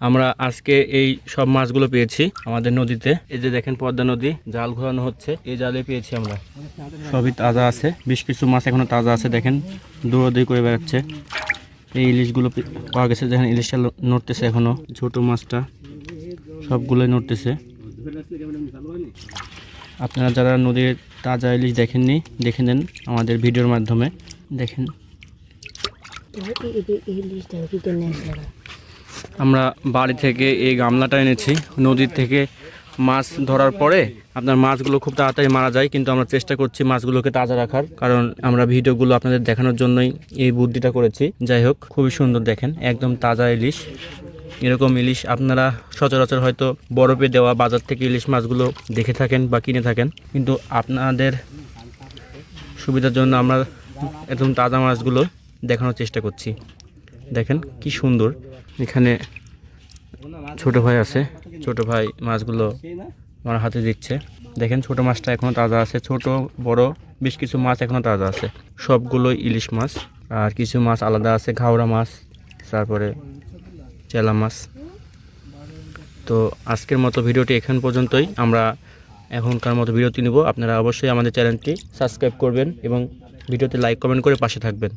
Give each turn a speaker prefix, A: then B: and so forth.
A: আমরা আজকে এই সব মাছগুলো পেয়েছি আমাদের নদীতে। এই যে দেখেন পদ্মা নদী, জাল ঘোরানো হচ্ছে। এই জালে পেয়েছি আমরা। সবই তাজা আছে, বেশ কিছু মাছ এখনও তাজা আছে, দেখেন দৌড়াদৌড়ি করে বেড়াচ্ছে। এই ইলিশগুলো পাওয়া গেছে, দেখেন, ইলিশটা নড়তেছে এখনও, ছোট মাছটা, সবগুলোই নড়তেছে। আপনারা যারা নদীর তাজা ইলিশ দেখেননি, দেখে নেন আমাদের ভিডিওর মাধ্যমে। দেখেন। আমরা বাড়ি থেকে এই গামলাটা এনেছি। নদীর থেকে মাছ ধরার পরে আপনার মাছগুলো খুব তাড়াতাড়ি মারা যায়, কিন্তু আমরা চেষ্টা করছি মাছগুলোকে তাজা রাখার, কারণ আমরা ভিডিওগুলো আপনাদের দেখানোর জন্যই এই বুদ্ধিটা করেছি। যাই হোক, খুবই সুন্দর দেখেন, একদম তাজা ইলিশ। এরকম ইলিশ আপনারা সচরাচর হয়তো বরফে দেওয়া বাজার থেকে ইলিশ মাছগুলো দেখে থাকেন বা কিনে থাকেন, কিন্তু আপনাদের সুবিধার জন্য আমরা একদম তাজা মাছগুলো দেখানোর চেষ্টা করছি। দেখেন কি সুন্দর। এখানে ছোট ভাই আছে। ছোট ভাই মাছগুলো আমার হাতে দিচ্ছে। দেখেন ছোট মাছটা এখনও তাজা আছে। ছোট, বড়, বেশ কিছু মাছ এখনও তাজা আছে। সবগুলো ইলিশ মাছ। আর কিছু মাছ আলাদা আছে। ঘাওড়া মাছ, তারপরে চেলা মাছ। তো আজকের মতো ভিডিওটি এখান পর্যন্তই। আমরা এখনকার মতো বিরতি নেব। আপনারা অবশ্যই আমাদের চ্যানেলটি সাবস্ক্রাইব করবেন এবং ভিডিওতে লাইক, কমেন্ট করে পাশে থাকবেন।